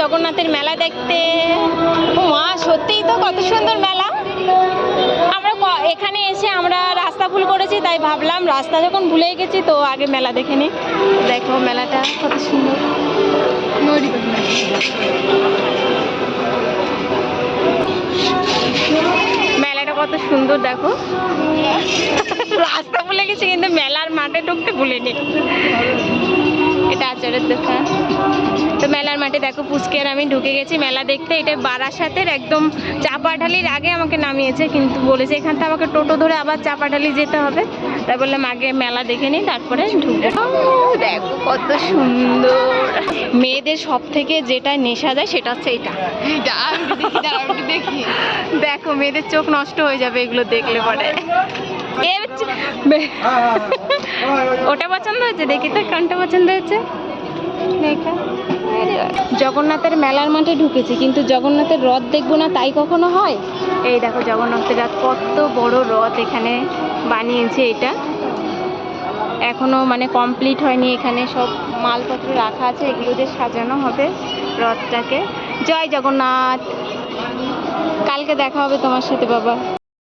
জগন্নাথের মেলা দেখতে। মা সত্যিই তো কত সুন্দর মেলা। আমরা এখানে এসে আমরা রাস্তা ভুল করেছি, তাই ভাবলাম রাস্তা যখন ভুলে গেছি, তো আগে মেলা দেখে নিই দেখো মেলাটা কত সুন্দর। মেলাটা কত সুন্দর, দেখো। রাস্তা ভুলে গেছি, কিন্তু মেলার মাঠে ঢুকতে ভুলিনি। এটা আচারের দোকান। তো দেখো পুচকে আর আমি ঢুকে গেছি মেলা দেখতে। এটা বারাসাতের একদম চাপাঢালির আগে আমাকে নামিয়েছে কিন্তু বলেছে এখান থেকে আমাকে টোটো ধরে আবার চাপাঢালি যেতে হবে। তাই বললাম আগে মেলা দেখে নিই তারপরে ঢুকবো। ও, দেখো কত সুন্দর। মেয়েদের সব থেকে যেটা নেশা যায় সেটা হচ্ছে এটা। দেখো মেয়েদের চোখ নষ্ট হয়ে যাবে এগুলো দেখলে পরে। ওটা পছন্দ হয়েছে? দেখি তো কোনটা পছন্দ হয়েছে? দেখা। জগন্নাথের মেলার মাঠে ঢুকেছি, কিন্তু জগন্নাথের রথ দেখব না তাই কখনো হয়? এই দেখো জগন্নাথের রথ কত বড় রথ এখানে বানিয়েছে এটা। এখনও মানে কমপ্লিট হয়নি এখানে, সব মালপত্র রাখা আছে, এগুলো দিয়ে সাজানো হবে রথটাকে। জয় জগন্নাথ। কালকে দেখা হবে তোমার সাথে, বাবা।